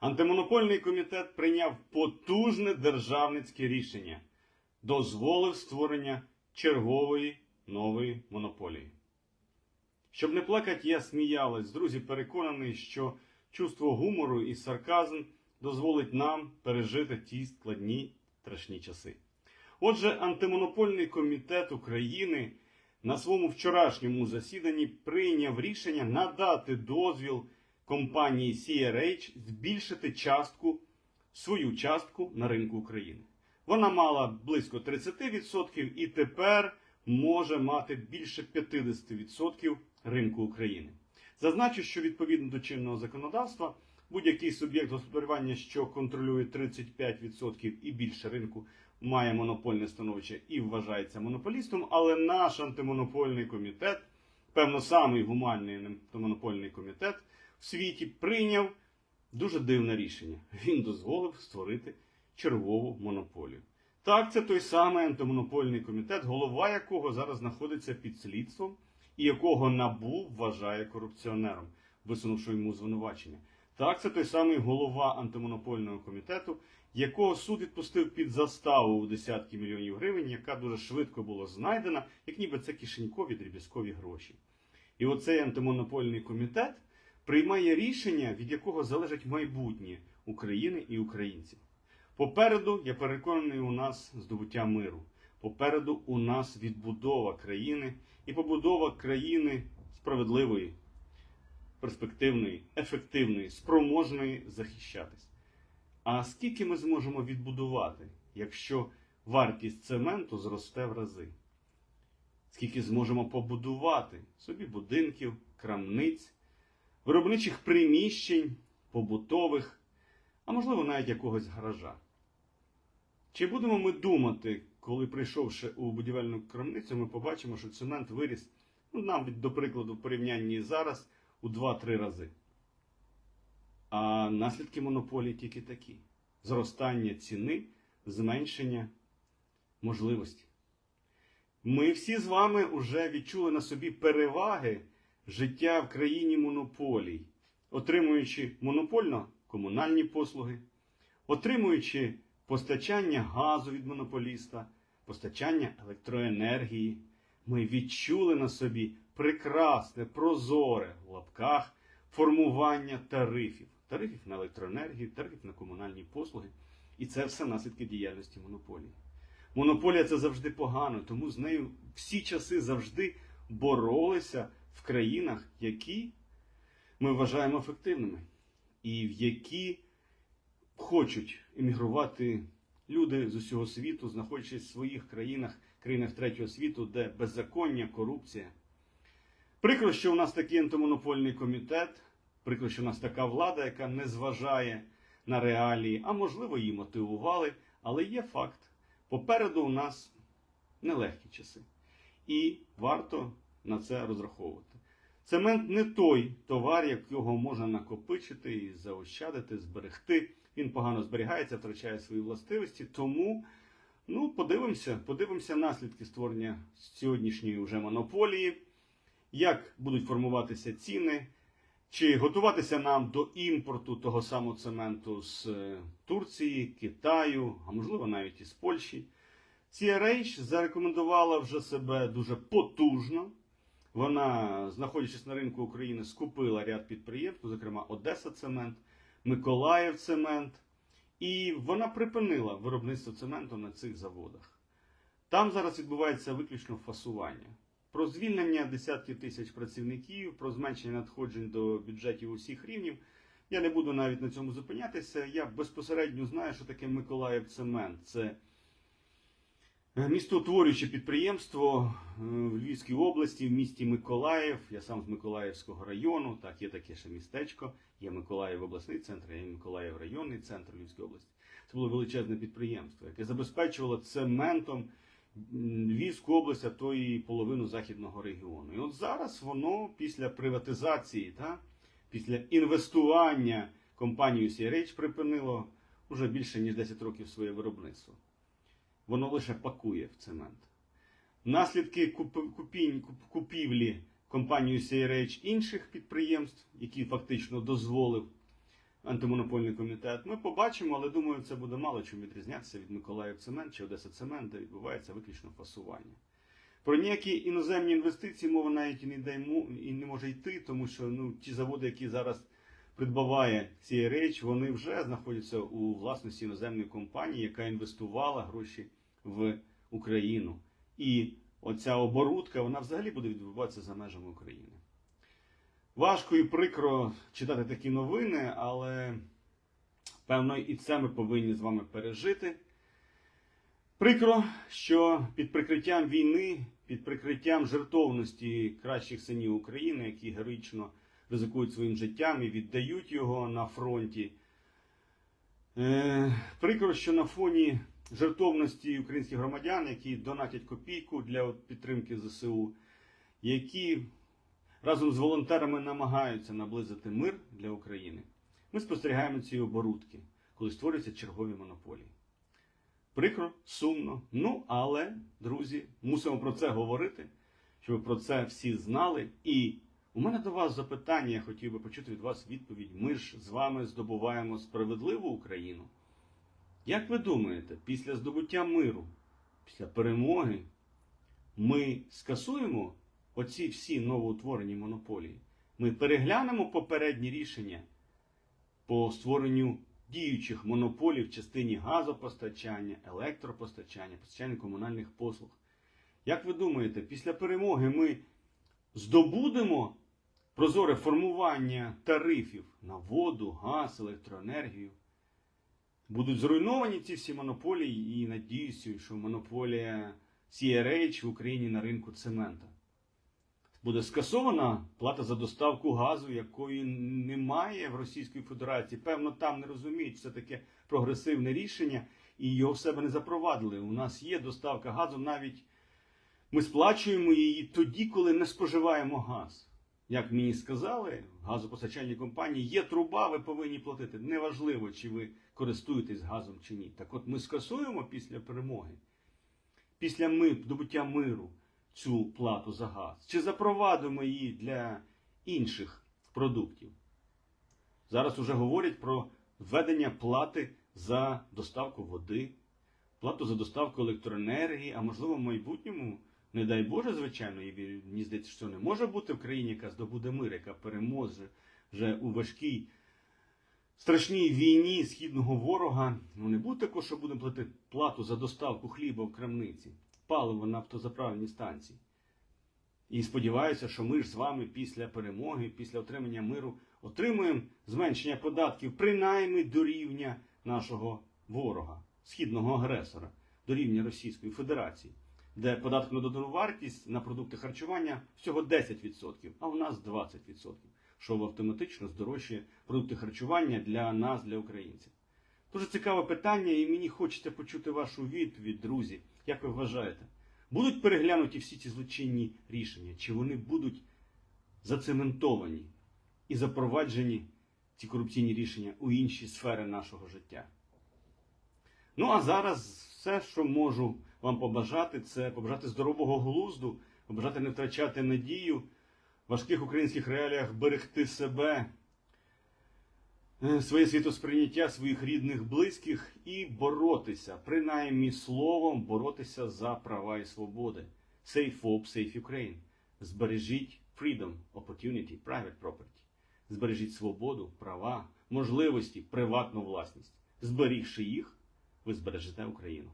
Антимонопольний комітет прийняв потужне державницьке рішення, дозволив створення чергової нової монополії. Щоб не плакати, я сміялась. Друзі, переконаний, що чувство гумору і сарказм дозволить нам пережити ті складні страшні часи. Отже, антимонопольний комітет України на своєму вчорашньому засіданні прийняв рішення надати дозвіл компанії CRH збільшити частку, свою частку на ринку України. Вона мала близько 30% і тепер може мати більше 50% ринку України. Зазначу, що відповідно до чинного законодавства будь-який суб'єкт господарювання, що контролює 35% і більше ринку, має монопольне становище і вважається монополістом, але наш антимонопольний комітет, певно, самий гуманний антимонопольний комітет в світі прийняв дуже дивне рішення. Він дозволив створити чергову монополію. Так, це той самий антимонопольний комітет, голова якого зараз знаходиться під слідством і якого НАБУ вважає корупціонером, висунувши йому звинувачення. Так, це той самий голова антимонопольного комітету, якого суд відпустив під заставу у десятки мільйонів гривень, яка дуже швидко була знайдена, як ніби це кишенькові дріб'язкові гроші. І оцей антимонопольний комітет приймає рішення, від якого залежить майбутнє України і українців. Попереду, я переконаний, у нас здобуття миру. Попереду у нас відбудова країни і побудова країни справедливої, перспективної, ефективної, спроможної захищатись. А скільки ми зможемо відбудувати, якщо вартість цементу зросте в рази? Скільки зможемо побудувати собі будинків, крамниць, виробничих приміщень, побутових, а можливо навіть якогось гаража? Чи будемо ми думати, коли прийшовши у будівельну крамницю, ми побачимо, що цемент виріс, ну, навіть до прикладу, в порівнянні зараз у 2-3 рази. А наслідки монополії тільки такі: зростання ціни, зменшення можливості. Ми всі з вами вже відчули на собі переваги життя в країні монополій, отримуючи монопольно комунальні послуги, отримуючи постачання газу від монополіста, постачання електроенергії. Ми відчули на собі прекрасне, прозоре в лапках формування тарифів. Тарифів на електроенергію, тарифів на комунальні послуги. І це все наслідки діяльності монополії. Монополія це завжди погано, тому з нею всі часи завжди боролися в країнах, які ми вважаємо ефективними, і в які хочуть емігрувати люди з усього світу, знаходячись в своїх країнах, країнах третього світу, де беззаконня, корупція. Прикро, що у нас такий антимонопольний комітет, прикро, що у нас така влада, яка не зважає на реалії, а можливо, її мотивували, але є факт. Попереду у нас нелегкі часи. І варто на це розраховувати. Цемент не той товар, якого можна накопичити і заощадити, зберегти. Він погано зберігається, втрачає свої властивості. Тому ну, подивимося, подивимося наслідки створення сьогоднішньої вже монополії, як будуть формуватися ціни, чи готуватися нам до імпорту того самого цементу з е, Турції, Китаю, а можливо навіть із Польщі. CRH зарекомендувала вже себе дуже потужно. Вона, знаходячись на ринку України, скупила ряд підприємств, зокрема Одеса Цемент, Миколаїв Цемент, і вона припинила виробництво цементу на цих заводах. Там зараз відбувається виключно фасування. Про звільнення десятків тисяч працівників, про зменшення надходжень до бюджетів усіх рівнів. Я не буду навіть на цьому зупинятися. Я безпосередньо знаю, що таке Миколаїв Цемент. Це містоутворююче підприємство е, в Львівській області, в місті Миколаїв. Я сам з Миколаївського району. Так, є таке ще містечко. Є Миколаїв обласний центр, є Миколаїв районний центр Львівської області. Це було величезне підприємство, яке забезпечувало цементом Львівську область, а то і половину західного регіону. І от зараз воно після приватизації, та, після інвестування компанію CRH припинило вже більше ніж 10 років своє виробництво. Воно лише пакує в цемент. Наслідки куп- купінь, куп- купівлі компанією CRH інших підприємств, які фактично дозволив антимонопольний комітет. Ми побачимо, але думаю, це буде мало чим відрізнятися від Миколаїв Цемент чи Одеса Цемент, де відбувається виключно фасування. Про ніякі іноземні інвестиції мова навіть і не йде і не може йти, тому що ну, ті заводи, які зараз придбаває речі, вони вже знаходяться у власності іноземної компанії, яка інвестувала гроші в Україну. І оця оборудка, вона взагалі буде відбуватися за межами України. Важко і прикро читати такі новини, але певно і це ми повинні з вами пережити. Прикро, що під прикриттям війни, під прикриттям жертовності кращих синів України, які героїчно ризикують своїм життям і віддають його на фронті. Е, прикро, що на фоні жертовності українських громадян, які донатять копійку для підтримки ЗСУ, які разом з волонтерами намагаються наблизити мир для України, ми спостерігаємо ці оборудки, коли створюються чергові монополії. Прикро, сумно. Ну, але, друзі, мусимо про це говорити, щоб про це всі знали. І у мене до вас запитання, я хотів би почути від вас відповідь. Ми ж з вами здобуваємо справедливу Україну. Як ви думаєте, після здобуття миру, після перемоги, ми скасуємо оці всі новоутворені монополії? Ми переглянемо попередні рішення по створенню діючих монополій в частині газопостачання, електропостачання, постачання комунальних послуг. Як ви думаєте, після перемоги ми здобудемо прозоре формування тарифів на воду, газ, електроенергію? Будуть зруйновані ці всі монополії і надіюся, що монополія CRH в Україні на ринку цемента. Буде скасована плата за доставку газу, якої немає в Російській Федерації. Певно, там не розуміють, що це таке прогресивне рішення, і його в себе не запровадили. У нас є доставка газу, навіть ми сплачуємо її тоді, коли не споживаємо газ. Як мені сказали, газопостачальні компанії є труба, ви повинні платити. Неважливо, чи ви користуєтесь газом чи ні. Так от ми скасуємо після перемоги, після ми, добуття миру цю плату за газ? Чи запровадимо її для інших продуктів? Зараз вже говорять про введення плати за доставку води, плату за доставку електроенергії, а можливо в майбутньому, не дай Боже, звичайно, і мені здається, що не може бути в країні, яка здобуде мир, яка переможе вже у важкій страшній війні східного ворога. Ну не буде такого, що будемо платити плату за доставку хліба в крамниці паливо на автозаправні станції. І сподіваюся, що ми ж з вами після перемоги, після отримання миру, отримуємо зменшення податків принаймні до рівня нашого ворога, східного агресора, до рівня Російської Федерації, де податок на додану вартість на продукти харчування всього 10%, а у нас 20%, що автоматично здорожчує продукти харчування для нас, для українців. Дуже цікаве питання, і мені хочеться почути вашу відповідь, друзі. Як ви вважаєте, будуть переглянуті всі ці злочинні рішення? Чи вони будуть зацементовані і запроваджені ці корупційні рішення у інші сфери нашого життя? Ну а зараз все, що можу вам побажати, це побажати здорового глузду, побажати не втрачати надію, в важких українських реаліях берегти себе своє світосприйняття своїх рідних, близьких і боротися, принаймні словом, боротися за права і свободи. Safe Hope, Safe Ukraine. Збережіть freedom, opportunity, private property. Збережіть свободу, права, можливості, приватну власність. Зберігши їх, ви збережете Україну.